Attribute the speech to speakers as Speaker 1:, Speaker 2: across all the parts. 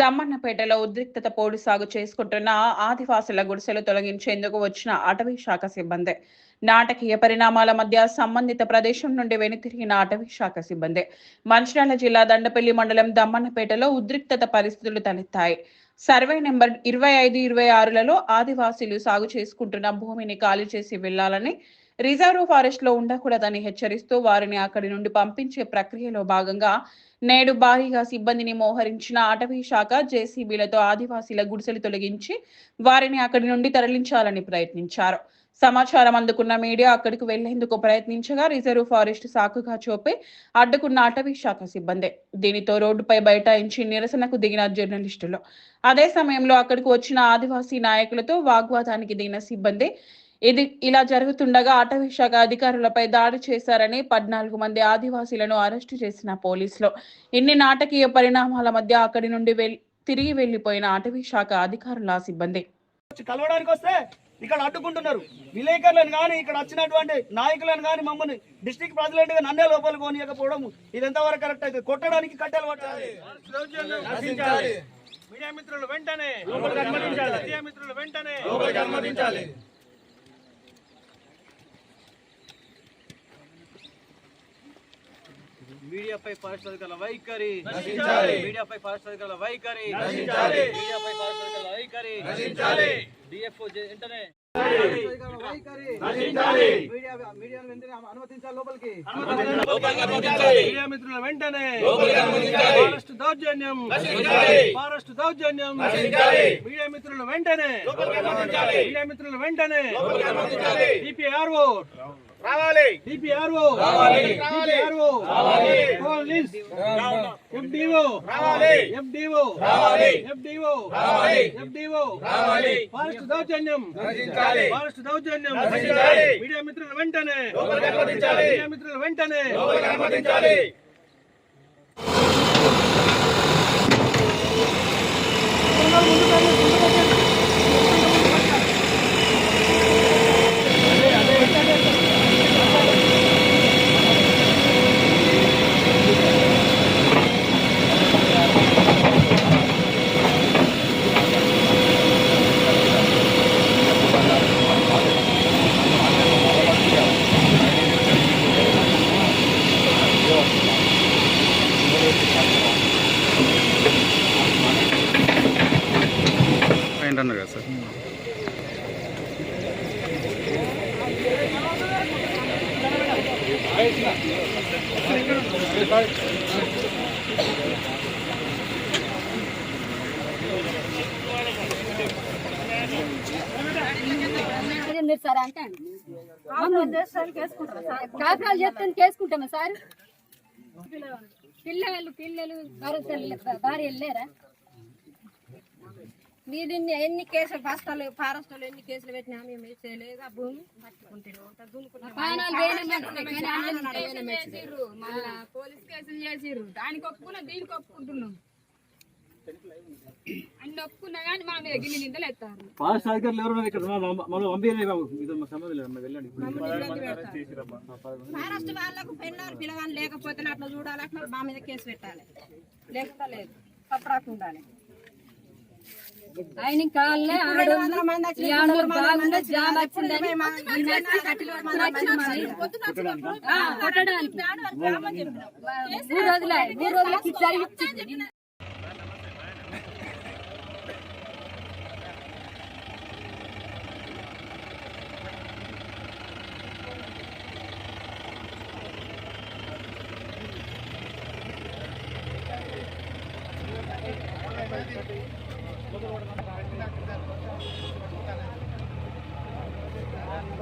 Speaker 1: దమ్మన్నపేటలో ఉద్రిక్తత పోడు సాగు చేసుకుంటున్న ఆదివాసుల గుడిసెలు తొలగించేందుకు వచ్చిన అటవీ శాఖ సిబ్బంది. నాటకీయ పరిణామాల మధ్య సంబంధిత ప్రదేశం నుండి వెనుతిరిగిన అటవీ శాఖ సిబ్బంది. మంచిర్యాల జిల్లా దండపల్లి మండలం దమ్మన్నపేటలో ఉద్రిక్తత పరిస్థితులు తలెత్తాయి. సర్వే నెంబర్ ఇరవై ఐదు ఇరవై ఆరులలో ఆదివాసీలు సాగు చేసుకుంటున్న భూమిని ఖాళీ చేసి వెళ్ళాలని రిజర్వ్ ఫారెస్ట్లో ఉండకూడదని హెచ్చరిస్తూ వారిని అక్కడి నుండి పంపించే ప్రక్రియలో భాగంగా నేడు భారీగా సిబ్బందిని మోహరించిన అటవీ శాఖ జేసీబీలతో ఆదివాసీల గుడిసెలు తొలగించి వారిని అక్కడి నుండి తరలించాలని ప్రయత్నించారు. సమాచారం అందుకున్న మీడియా అక్కడికి వెళ్ళేందుకు ప్రయత్నించగా రిజర్వ్ ఫారెస్ట్ సాకుగా చూపి అడ్డుకున్న అటవీ శాఖ సిబ్బంది. దీనితో రోడ్డుపై బైఠాయించి నిరసనకు దిగిన జర్నలిస్టులు. అదే సమయంలో అక్కడికి వచ్చిన ఆదివాసీ నాయకులతో వాగ్వాదానికి దిగిన సిబ్బంది ఇది ఇలా జరుగుతుండగా అటవీ శాఖ అధికారులపై దాడి చేశారని పద్నాలుగు మంది ఆదివాసీలను అరెస్టు చేసిన పోలీసులు. ఇన్ని నాటకీయ పరిణామాల మధ్య అక్కడి నుండి తిరిగి వెళ్ళిపోయిన అటవీ శాఖ అధికారుల సిబ్బంది.
Speaker 2: వచ్చి కలవడానికి వస్తే ఇక్కడ అడ్డుకుంటున్నారు. విలేకరులను కానీ ఇక్కడ వచ్చినటువంటి నాయకులను కానీ మమ్మల్ని డిస్టిక్ ప్రెసిడెంట్గా నన్నే లోపల కోనియకపోవడం ఇది ఎంతవరకు కరెక్ట్ అయితే? కొట్టడానికి కట్టెలు పట్టాలి.
Speaker 3: మీడియా మిత్రులు వెంటనే మీడియా మిత్రులు వెంటనే మీడియాపై అధికారుల వైఖరి. మీడియాపై అధికారుల వైఖరి. మీడియాపై అధికారుల వైఖరి. డిఎఫ్ఓ వెంటనే. మీడియా మిత్రుల వెంటనే. ఫారెస్ట్ దౌర్జన్యం. ఫారెస్ట్ దౌర్జన్యం. మీడియా మిత్రులు వెంటనే. మీడియా మిత్రులు వెంటనే. డిపిఆర్ఓ
Speaker 2: రావాలి.
Speaker 3: డిపిఆర్ఓ డిపిఆర్ఓ పోలీస్ ఎఫ్డిఓ
Speaker 2: రావాలి.
Speaker 3: ఎఫ్డిఓ ఎఫ్డిఓ ఎఫ్డిఓ ఫారెస్ట్ దౌర్జన్యం. ఫారెస్ట్ దౌర్జన్యం. మీడియా మిత్రులు వెంటనే. మీడియా మిత్రులు వెంటనే.
Speaker 2: అనుమతించాలి
Speaker 4: ఏంటన్నారు కదా సార్
Speaker 5: అదే మీరు సార్ అంటే కాపురాలు చేస్తే చేసుకుంటామా సార్? పిల్లలు పిల్లలు భార్య వెళ్ళారా మీరు ఎన్ని కేసులు ఫారెస్టాలు ఫారెస్టాలు ఎన్ని కేసులు పెట్టినా మేము చేయలేదు ఆ భూమి
Speaker 6: పోలీస్ కేసులు చేసిర్రు. దానికి ఒప్పుకున్నా దీనికి ఒప్పుకుంటున్నాం.
Speaker 3: ఫారెస్ట్ అధికారులు ఎవరు ఉన్నారు ఇక్కడ? మనం పంపించలేదు బాబు. మీతో సంబంధం లేదు. వెళ్ళండి
Speaker 5: వాళ్ళకు పిల్లగాని లేకపోతే అట్లా చూడాలి అట్లా మా మీద కేసు పెట్టాలి. లేకుండా లేదు. తప్పరాకుండా ఆయన కాళ్ళే బాగుండే జాబ్ వచ్చిందని ఆ, కొట్టడానికి. మూడు రోజులే మూడు రోజులకి జరిగింది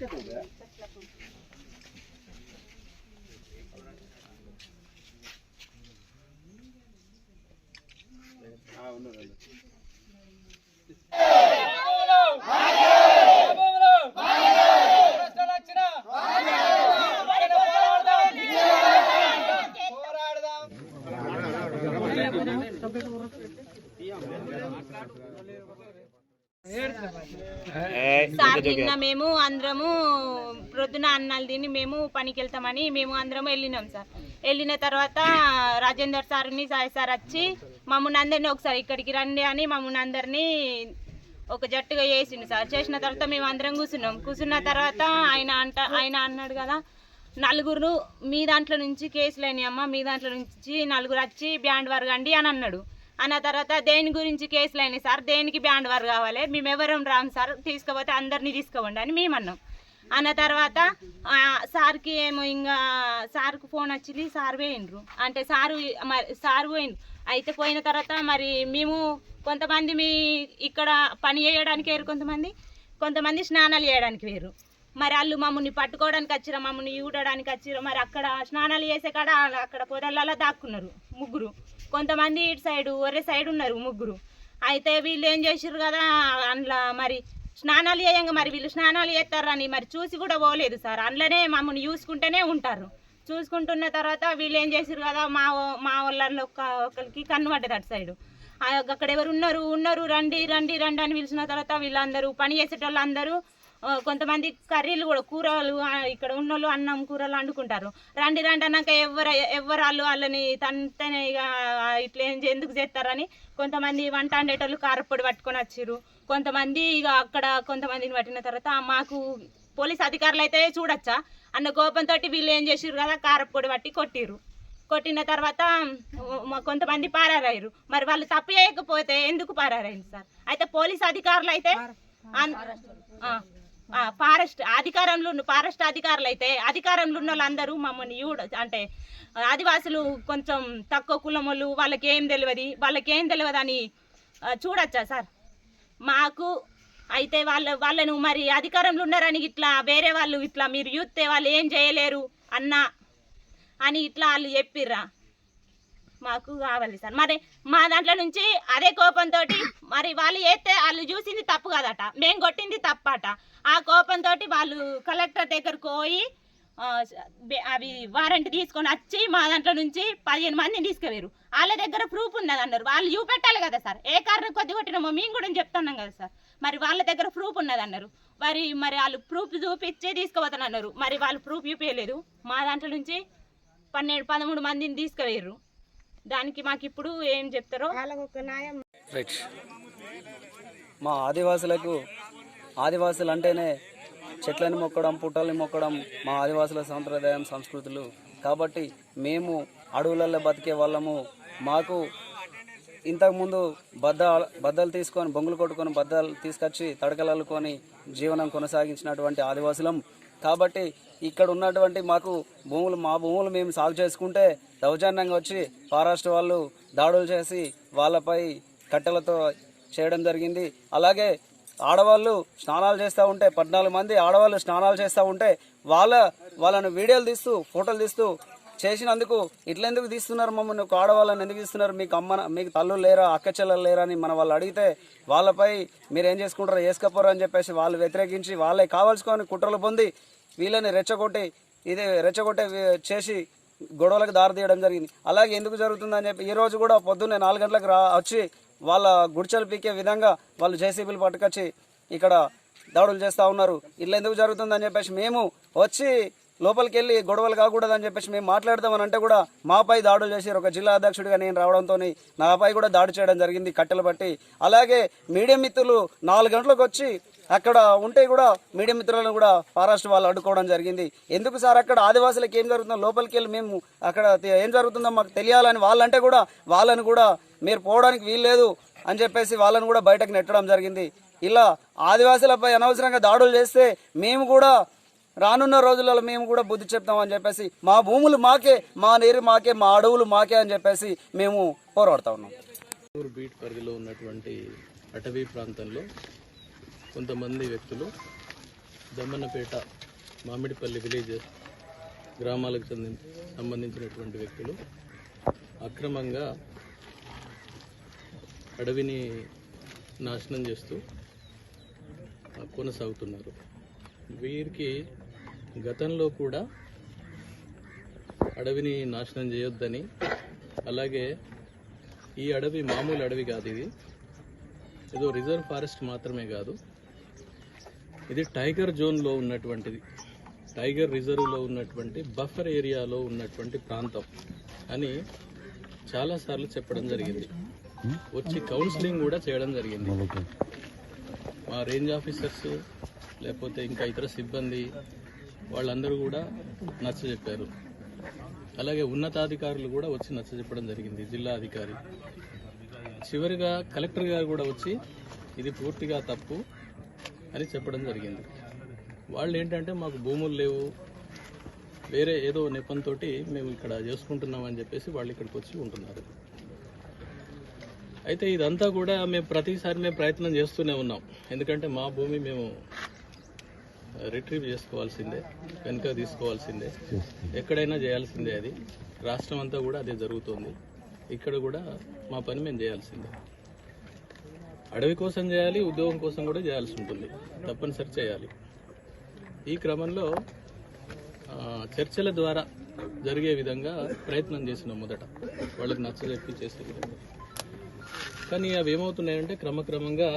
Speaker 5: Erkek oldu ya. Ha, onu öyle.
Speaker 4: Sir నిన్న మేము అందరము ప్రొద్దున అన్నాలు తిని మేము పనికి వెళ్తామని మేము అందరము వెళ్ళినాం సార్. వెళ్ళిన తర్వాత రాజేందర్ సార్ని సాయి సార్ వచ్చి మమ్మల్ని అందరినీ ఒకసారి ఇక్కడికి రండి అని మమ్మల్ని అందరినీ ఒక జట్టుగా చేసిండు సార్. చేసిన తర్వాత మేము అందరం కూర్చున్నాం. కూర్చున్న తర్వాత ఆయన అంట ఆయన అన్నాడు కదా నలుగురు మీ దాంట్లో నుంచి కేసులు అయినాయి అమ్మ మీ దాంట్లో నుంచి నలుగురు వచ్చి బ్యాండ్ వరగండి అని అన్నాడు. అన్న తర్వాత దేని గురించి కేసులు అయినాయి సార్? దేనికి బ్యాండ్ వారు కావాలి? మేము ఎవరం రాము సార్? తీసుకుపోతే అందరినీ తీసుకోవండి అని మేము అన్నాం అన్న తర్వాత సార్కి ఏమో ఇంకా సార్కు ఫోన్ వచ్చింది సార్ పోయిండ్రు. అంటే సారు మరి సార్ పోయిండ్రు. అయితే పోయిన తర్వాత మరి మేము కొంతమంది మీ ఇక్కడ పని చేయడానికి వేరు కొంతమంది? కొంతమంది స్నానాలు చేయడానికి వేరు. మరి వాళ్ళు మమ్మల్ని పట్టుకోవడానికి వచ్చిరా మమ్మల్ని ఊడడానికి వచ్చిరా మరి అక్కడ స్నానాలు చేసే కాడ అక్కడ పొదలలో దాక్కున్నారు ముగ్గురు. కొంతమంది ఇటు సైడు ఒరే సైడ్ ఉన్నారు ముగ్గురు. అయితే వీళ్ళు ఏం చేసిర్రు కదా అందులో మరి స్నానాలు చేయంగా మరి వీళ్ళు స్నానాలు చేస్తారని మరి చూసి కూడా పోలేదు సార్. అందులోనే మమ్మల్ని చూసుకుంటూనే ఉంటారు. చూసుకుంటున్న తర్వాత వీళ్ళు ఏం చేసిర్రు కదా మా మా వాళ్ళల్లో ఒక ఒకరికి కన్ను పడ్డది అటు సైడు. ఆ అక్కడ ఎవరు ఉన్నారు ఉన్నారు రండి రండి రండి అని పిలిచిన తర్వాత వీళ్ళందరూ పని చేసేటోళ్ళు అందరూ కొంతమంది కర్రీలు కూడా కూరలు ఇక్కడ ఉన్నోళ్ళు అన్నం కూరలు వండుకుంటారు. రండి రండి అన్నాక ఎవరు ఎవరు వాళ్ళు వాళ్ళని తంతనే ఇక ఇట్లా ఏం ఎందుకు చేస్తారని కొంతమంది వంట వండేటోళ్ళు కారపొడి పట్టుకొని వచ్చిర్రు. కొంతమంది ఇక అక్కడ కొంతమందిని పట్టిన తర్వాత మాకు పోలీస్ అధికారులు అయితే చూడొచ్చా? అన్న కోపంతో వీళ్ళు ఏం చేసిర్రు కదా కారపొడి పట్టి కొట్టిర్రు. కొట్టిన తర్వాత కొంతమంది పారారయ్యారు. మరి వాళ్ళు తప్పు చేయకపోతే ఎందుకు పారారైంది సార్? అయితే పోలీస్ అధికారులు అయితే ఫారెస్ట్ అధికారంలో ఉన్న ఫారెస్ట్ అధికారులు అయితే అధికారంలో ఉన్న వాళ్ళందరూ మమ్మల్ని యూడ అంటే ఆదివాసులు కొంచెం తక్కువ కులములు వాళ్ళకేం వాళ్ళకి ఏం తెలియదు వాళ్ళకి ఏం తెలియదు అని చూడొచ్చా సార్? మాకు అయితే వాళ్ళ వాళ్ళను మరి అధికారంలో ఉన్నారని ఇట్లా వేరే వాళ్ళు ఇట్లా మీరు యూత్తే వాళ్ళు ఏం చేయలేరు అన్నా అని ఇట్లా వాళ్ళు చెప్పిర్రా? మాకు కావాలి సార్. మరి మా దాంట్లో నుంచి అదే కోపంతో మరి వాళ్ళు చేస్తే వాళ్ళు చూసింది తప్పు కదట. మేము కొట్టింది తప్పట. ఆ కోపంతో వాళ్ళు కలెక్టర్ దగ్గరకు పోయి అవి వారంటీ తీసుకొని వచ్చి మా దాంట్లో నుంచి పదిహేను మందిని తీసుకుపోయారు వాళ్ళ దగ్గర ప్రూఫ్ ఉన్నది అన్నారు. వాళ్ళు చూపెట్టాలి కదా సార్. ఏ కారణం కొద్ది కొట్టినామో మేము కూడా చెప్తున్నాం కదా సార్. మరి వాళ్ళ దగ్గర ప్రూఫ్ ఉన్నది అన్నారు. మరి మరి వాళ్ళు ప్రూఫ్ చూపించి తీసుకుపోతానన్నారు. మరి వాళ్ళు ప్రూఫ్ చూపించలేదు. మా దాంట్లో నుంచి పన్నెండు పదమూడు మందిని తీసుకుపోయారు దానికి మాకు ఇప్పుడు ఏం చెప్తారో?
Speaker 7: మా ఆదివాసులకు ఆదివాసులు అంటేనే చెట్లను మొక్కడం పుట్టల్ని మొక్కడం మా ఆదివాసుల సాంప్రదాయం సంస్కృతులు. కాబట్టి మేము అడవులలో బతికే వాళ్ళము. మాకు ఇంతకుముందు బద్ద బద్దలు తీసుకొని బొంగులు కొట్టుకొని బద్దలు తీసుకొచ్చి తడకలు అల్లుకొని జీవనం కొనసాగించినటువంటి ఆదివాసులం. కాబట్టి ఇక్కడ ఉన్నటువంటి మాకు భూములు మా భూములు మేము సాగు చేసుకుంటే దౌర్జన్యంగా వచ్చి ఫారెస్ట్ వాళ్ళు దాడులు చేసి వాళ్ళపై కట్టెలతో చేయడం జరిగింది. అలాగే ఆడవాళ్ళు స్నానాలు చేస్తూ ఉంటే పద్నాలుగు మంది ఆడవాళ్ళు స్నానాలు చేస్తూ ఉంటే వాళ్ళ వాళ్ళను వీడియోలు తీస్తూ ఫోటోలు తీస్తూ చేసినందుకు ఇట్లెందుకు తీస్తున్నారు మమ్మల్ని? ఒక ఆడవాళ్ళని ఎందుకు తీస్తున్నారు? మీకు అమ్మ మీకు తల్లు లేరా అక్క చెల్లెలు లేరా అని మన వాళ్ళు అడిగితే వాళ్ళపై మీరు ఏం చేసుకుంటారో వేసుకపోరు అని చెప్పేసి వాళ్ళు వ్యతిరేకించి వాళ్ళే కావాల్సుకొని కుట్రలు పొంది వీళ్ళని రెచ్చగొట్టి ఇది రెచ్చగొట్టే చేసి గొడవలకు దారి తీయడం జరిగింది. అలాగే ఎందుకు జరుగుతుందని చెప్పి ఈ రోజు కూడా పొద్దున్నే నాలుగు గంటలకు రా వచ్చి వాళ్ళ గుడిచలు పీకే విధంగా వాళ్ళు జేసీబీలు పట్టుకొచ్చి ఇక్కడ దాడులు చేస్తూ ఉన్నారు. ఇట్లా ఎందుకు జరుగుతుందని చెప్పేసి మేము వచ్చి లోపలికి వెళ్ళి గొడవలు కాకూడదని చెప్పేసి మేము మాట్లాడదామని అంటే కూడా మాపై దాడులు చేశారు. ఒక జిల్లా అధ్యక్షుడిగా నేను రావడంతో నాపై కూడా దాడి చేయడం జరిగింది కట్టెలు బట్టి అలాగే మీడియం మిత్రులు నాలుగు గంటలకు వచ్చి అక్కడ ఉంటే కూడా మీడియం మిత్రులను కూడా ఫారెస్ట్ వాళ్ళు అడ్డుకోవడం జరిగింది. ఎందుకు సార్ అక్కడ ఆదివాసులకు ఏం జరుగుతుందో లోపలికి వెళ్ళి మేము అక్కడ ఏం జరుగుతుందో మాకు తెలియాలని వాళ్ళంటే కూడా వాళ్ళని కూడా మీరు పోవడానికి వీల్లేదు అని చెప్పేసి వాళ్ళని కూడా బయటకు నెట్టడం జరిగింది. ఇలా ఆదివాసులపై అనవసరంగా దాడులు చేస్తే మేము కూడా రానున్న రోజులలో మేము కూడా బుద్ధి చెప్తామని చెప్పేసి మా భూములు మాకే మా నీరు మాకే మా అడవులు మాకే అని చెప్పేసి మేము పోరాడుతా ఉన్నాం.
Speaker 8: ఊరు బీట్ పరిధిలో ఉన్నటువంటి అటవీ ప్రాంతంలో కొంతమంది వ్యక్తులు దమ్మన్నపేట మామిడిపల్లి విలేజ్ గ్రామాలకు చెందిన సంబంధించినటువంటి వ్యక్తులు అక్రమంగా అడవిని నాశనం చేస్తూ కొనసాగుతున్నారు. వీరికి గతంలో కూడా అడవిని నాశనం చేయొద్దని అలాగే ఈ అడవి మామూలు అడవి కాదు ఇది. ఏదో రిజర్వ్ ఫారెస్ట్ మాత్రమే కాదు. ఇది టైగర్ జోన్లో ఉన్నటువంటిది. టైగర్ రిజర్వ్లో ఉన్నటువంటి బఫర్ ఏరియాలో ఉన్నటువంటి ప్రాంతం అని చాలాసార్లు చెప్పడం జరిగింది. వచ్చి కౌన్సిలింగ్ కూడా చేయడం జరిగింది. మా రేంజ్ ఆఫీసర్స్ లేకపోతే ఇంకా ఇతర సిబ్బంది వాళ్ళందరూ కూడా నచ్చ చెప్పారు. అలాగే ఉన్నతాధికారులు కూడా వచ్చి నచ్చ చెప్పడం జరిగింది జిల్లా అధికారి. చివరిగా కలెక్టర్ గారు కూడా వచ్చి ఇది పూర్తిగా తప్పు అని చెప్పడం జరిగింది. వాళ్ళు ఏంటంటే మాకు భూములు లేవు వేరే ఏదో నెపంతో మేము ఇక్కడ చేసుకుంటున్నాం అని చెప్పేసి వాళ్ళు ఇక్కడికి వచ్చి ఉంటున్నారు. అయితే ఇదంతా కూడా మేము ప్రతిసారి మేము ప్రయత్నం చేస్తూనే ఉన్నాం. ఎందుకంటే మా భూమి మేము రిట్రీవ్ చేసుకోవాల్సిందే వెనుక తీసుకోవాల్సిందే ఎక్కడైనా చేయాల్సిందే అది. రాష్ట్రం అంతా కూడా అదే జరుగుతుంది. ఇక్కడ కూడా మా పని మేము చేయాల్సిందే. అడవి కోసం చేయాలి ఉద్యోగం కోసం కూడా చేయాల్సి ఉంటుంది. తప్పనిసరి చేయాలి. ఈ క్రమంలో చర్చల ద్వారా జరిగే విధంగా ప్రయత్నం చేసినాం మొదట వాళ్ళకి నచ్చజెప్పి చేసే విధంగా. కానీ అవి ఏమవుతున్నాయంటే క్రమక్రమంగా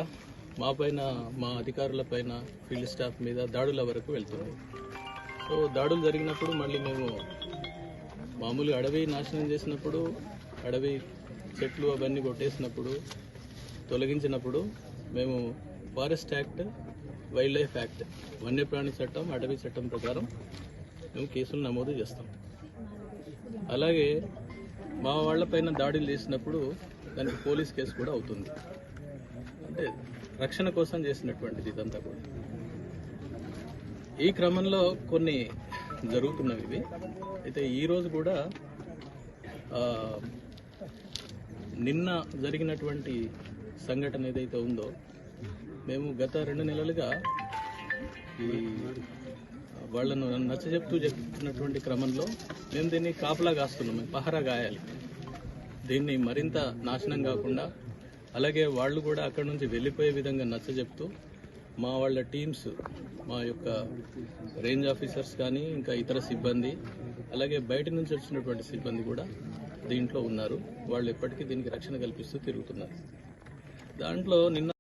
Speaker 8: మా పైన మా అధికారుల పైన ఫీల్డ్ స్టాఫ్ మీద దాడుల వరకు వెళ్తుంది. సో దాడులు జరిగినప్పుడు మళ్ళీ మేము మామూలు అడవి నాశనం చేసినప్పుడు అడవి చెట్లు అవన్నీ కొట్టేసినప్పుడు తొలగించినప్పుడు మేము forest act wildlife act వన్యప్రాణి చట్టం అటవీ చట్టం ప్రకారం మేము కేసులు నమోదు చేస్తాం. అలాగే మా వాళ్ళపైన దాడులు చేసినప్పుడు దానికి పోలీస్ కేసు కూడా అవుతుంది. అంటే రక్షణ కోసం చేసినటువంటిది ఇదంతా కూడా. ఈ క్రమంలో కొన్ని జరుగుతున్నవి ఇవి. అయితే ఈరోజు కూడా నిన్న జరిగినటువంటి సంఘటన ఏదైతే ఉందో మేము గత రెండు నెలలుగా ఈ వాళ్ళను నచ్చ చెప్తూ చెప్తున్నటువంటి క్రమంలో మేము దీన్ని కాపలా కాస్తున్నాం మేము పహరా గాయాలి. దీన్ని మరింత నాశనం కాకుండా అలాగే వాళ్ళు కూడా అక్కడ నుంచి వెళ్ళిపోయే విధంగా నచ్చ చెప్తూ మా వాళ్ళ టీమ్స్ మా యొక్క రేంజ్ ఆఫీసర్స్ కానీ ఇంకా ఇతర సిబ్బంది అలాగే బయట నుంచి వచ్చినటువంటి సిబ్బంది కూడా దీంట్లో ఉన్నారు. వాళ్ళు ఎప్పటికీ దీనికి రక్షణ కల్పిస్తూ తిరుగుతున్నారు. దాంట్లో నిన్న